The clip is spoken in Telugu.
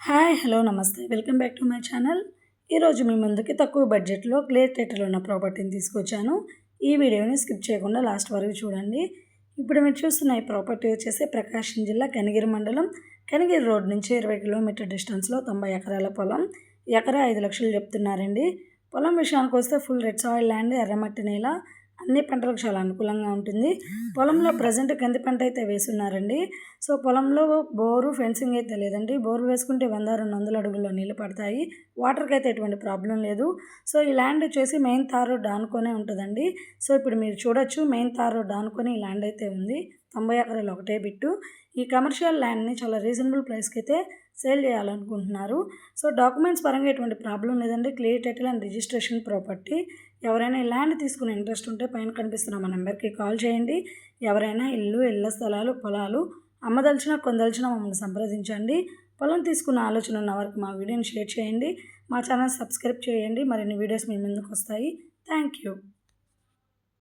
హాయ్ హలో నమస్తే. Welcome back to my channel. ఈరోజు మీ ముందుకి తక్కువ బడ్జెట్లో క్లియర్ థియేటర్లో ఉన్న ప్రాపర్టీని తీసుకొచ్చాను. ఈ వీడియోని స్కిప్ చేయకుండా లాస్ట్ వరకు చూడండి. ఇప్పుడు మీరు చూస్తున్న ఈ ప్రాపర్టీ వచ్చేసి ప్రకాశం జిల్లా కనిగిరి మండలం కనిగిరి రోడ్ నుంచి ఇరవై కిలోమీటర్ డిస్టెన్స్లో తొంభై ఎకరాల పొలం. ఎకరా ఐదు లక్షలు చెప్తున్నారండి. పొలం విషయానికి వస్తే ఫుల్ రెడ్ సాయిల్ ల్యాండ్ ఎర్రమట్టి నేల. అన్ని పంటలకు చాలా అనుకూలంగా ఉంటుంది. పొలంలో ప్రజెంట్ కంది పంట అయితే వేస్తున్నారండి. సో పొలంలో బోరు ఫెన్సింగ్ అయితే లేదండి. బోరు వేసుకుంటే వంద రెండు వందల అడుగుల్లో నీళ్ళు పడతాయి. వాటర్కి అయితే ఎటువంటి ప్రాబ్లం లేదు. సో ఈ ల్యాండ్ వచ్చేసి మెయిన్ తార్ రోడ్ ఆనుకొనే ఉంటుందండి. సో ఇప్పుడు మీరు చూడొచ్చు మెయిన్ తార్ రోడ్ ఆనుకొని ఈ ల్యాండ్ అయితే ఉంది. తొంభై ఎకరాలు ఒకటే బిట్టు. ఈ కమర్షియల్ ల్యాండ్ని చాలా రీజనబుల్ ప్రైస్కి అయితే సేల్ చేయాలనుకుంటున్నారు. సో డాక్యుమెంట్స్ పరంగా ఎటువంటి ప్రాబ్లం లేదండి. Clear title and registration property. ఎవరైనా ల్యాండ్ తీసుకునే ఇంట్రెస్ట్ ఉంటే పైన కనిపిస్తున్న మా నెంబర్కి కాల్ చేయండి. ఎవరైనా ఇల్లు ఇళ్ళ స్థలాలు పొలాలు అమ్మదలిచిన కొందలిచిన మమ్మల్ని సంప్రదించండి. పొలం తీసుకున్న ఆలోచన ఉన్న వారికి మా వీడియోని షేర్ చేయండి. మా ఛానల్ సబ్స్క్రైబ్ చేయండి. మరిన్ని వీడియోస్ మీ ముందుకు వస్తాయి. Thank you.